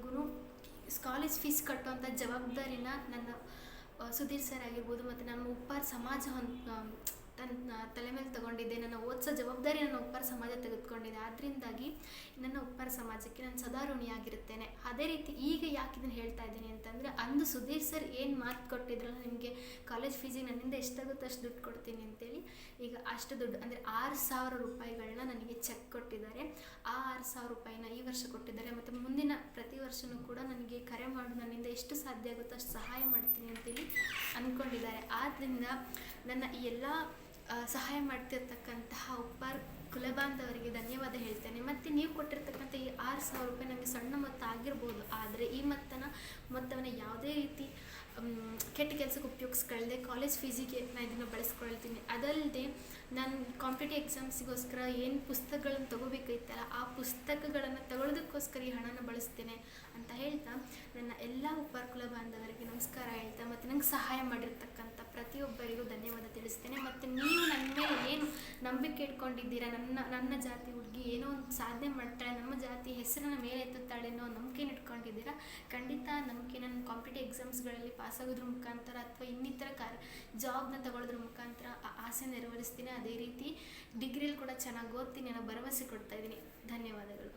ಗುರು college fees ಕಟ್ಟುವಂಥ ಜವಾಬ್ದಾರಿನ ನನ್ನ Sudhir sir ಆಗಿರ್ಬೋದು ಮತ್ತು ನಮ್ಮ ಉಪ್ಪಾರ್ ಸಮಾಜ ಹೊಂದ್ ತನ್ನ ತಲೆ ಮೇಲೆ ತಗೊಂಡಿದ್ದೆ, ನನ್ನ ಓದಿಸೋ ಜವಾಬ್ದಾರಿ ನನ್ನ ಉಪ್ಪಾರ ಸಮಾಜ ತೆಗೆದುಕೊಂಡಿದೆ. ಆದ್ದರಿಂದಾಗಿ ನನ್ನ ಉಪ್ಪಾರ ಸಮಾಜಕ್ಕೆ ನಾನು ಸದಾ ಋಣಿಯಾಗಿರುತ್ತೇನೆ. ಅದೇ ರೀತಿ ಈಗ ಯಾಕೆ ಇದನ್ನು ಹೇಳ್ತಾ ಇದ್ದೀನಿ ಅಂತಂದರೆ, ಅಂದು ಸುಧೀರ್ ಸರ್ ಏನು ಮಾತು ಕೊಟ್ಟಿದ್ರಲ್ಲ ನಿಮಗೆ? ಕಾಲೇಜ್ ಫೀಸಿಗೆ ನನ್ನಿಂದ ಎಷ್ಟಾಗುತ್ತೋ ಅಷ್ಟು ದುಡ್ಡು ಕೊಡ್ತೀನಿ ಅಂತೇಳಿ, ಈಗ ಅಷ್ಟು ದುಡ್ಡು, ಅಂದರೆ ಆರು ಸಾವಿರ ರೂಪಾಯಿಗಳನ್ನ ನನಗೆ ಚೆಕ್ ಕೊಟ್ಟಿದ್ದಾರೆ. ಆ ಆರು ಸಾವಿರ ರೂಪಾಯಿನ ಈ ವರ್ಷ ಕೊಟ್ಟಿದ್ದಾರೆ, ಮತ್ತು ಮುಂದಿನ ಪ್ರತಿ ವರ್ಷವೂ ಕೂಡ ನನಗೆ ಕರೆ ಮಾಡು, ನನ್ನಿಂದ ಎಷ್ಟು ಸಾಧ್ಯ ಆಗುತ್ತೋ ಅಷ್ಟು ಸಹಾಯ ಮಾಡ್ತೀನಿ ಅಂತೇಳಿ ಅಂದ್ಕೊಂಡಿದ್ದಾರೆ ಆದ್ದರಿಂದ ನನ್ನ ಈ ಎಲ್ಲ ಸಹಾಯ ಮಾಡ್ತಿರ್ತಕ್ಕಂತಹ ಉಪ್ಪಾರ್ ಕುಲಬಾಂಧವರಿಗೆ ಧನ್ಯವಾದ ಹೇಳ್ತೇನೆ. ಮತ್ತು ನೀವು ಕೊಟ್ಟಿರ್ತಕ್ಕಂಥ ಈ ಆರು ಸಾವಿರ ರೂಪಾಯಿ ನನಗೆ ಸಣ್ಣ ಮೊತ್ತ ಆಗಿರ್ಬೋದು, ಆದರೆ ಈ ಮೊತ್ತನ, ಮೊತ್ತವನ್ನು ಯಾವುದೇ ರೀತಿ ಕೆಟ್ಟ ಕೆಲಸಕ್ಕೆ ಉಪಯೋಗಿಸ್ಕೊಳ್ಳದೆ ಕಾಲೇಜ್ ಫೀಸಿಗೆ ನಾನು ಇದನ್ನು ಬಳಸ್ಕೊಳ್ತೀನಿ. ಅದಲ್ಲದೆ ನಾನು ಕಾಂಪಿಟೇಟಿವ್ ಎಕ್ಸಾಮ್ಸಿಗೋಸ್ಕರ ಏನು ಪುಸ್ತಕಗಳನ್ನು ತಗೋಬೇಕೈತಲ್ಲ ಆ ಪುಸ್ತಕಗಳನ್ನು ತಗೊಳ್ಳೋದಕ್ಕೋಸ್ಕರ ಈ ಹಣನ ಬಳಸ್ತೇನೆ ಅಂತ ಹೇಳ್ತಾ ನನ್ನ ಎಲ್ಲ ಉಪಾರ್ಕುಲ ಬಾಂಧವರಿಗೆ ನಮಸ್ಕಾರ ಹೇಳ್ತಾ, ಮತ್ತು ನಂಗೆ ಸಹಾಯ ಮಾಡಿರ್ತಕ್ಕಂಥ ಪ್ರತಿಯೊಬ್ಬರಿಗೂ ಧನ್ಯವಾದ ತಿಳಿಸ್ತೇನೆ ಮತ್ತು ನೀವು ನನ್ನ ಮೇಲೆ ಏನು ನಂಬಿಕೆ ಇಟ್ಕೊಂಡಿದ್ದೀರಾ? ನನ್ನ ನನ್ನ ಜಾತಿ ಹುಡುಗಿ ಏನೋ ಒಂದು ಸಾಧನೆ ಮಾಡ್ತಾಳೆ, ನಮ್ಮ ಜಾತಿ ಹೆಸರನ್ನ ಮೇಲೆ ಎತ್ತುತ್ತಾಳೆ ಅನ್ನೋ ನಂಬಿಕೆನ ಇಟ್ಕೊಂಡಿದ್ದೀರಾ? ಖಂಡಿತ ನಂಬಿಕೆ ನನ್ನ ಕಾಂಪಿಟೇಟಿವ್ ಎಕ್ಸಾಮ್ಸ್ಗಳಲ್ಲಿ ಪಾಸ್ ಆಗೋದ್ರ ಮುಖಾಂತರ ಅಥವಾ ಇನ್ನಿತರ ಕಾರ್ ಜಾಬ್ನ ತಗೊಳೋದ್ರ ಮುಖಾಂತರ ಆಸೆ ನೆರವೇರಿಸ್ತೀನಿ. ಅದೇ ರೀತಿ ಡಿಗ್ರಿಯಲ್ಲಿ ಕೂಡ ಚೆನ್ನಾಗಿ ಓದ್ತೀನಿ ಅನ್ನೋ ಭರವಸೆ ಕೊಡ್ತಾ ಇದ್ದೀನಿ. ಧನ್ಯವಾದಗಳು.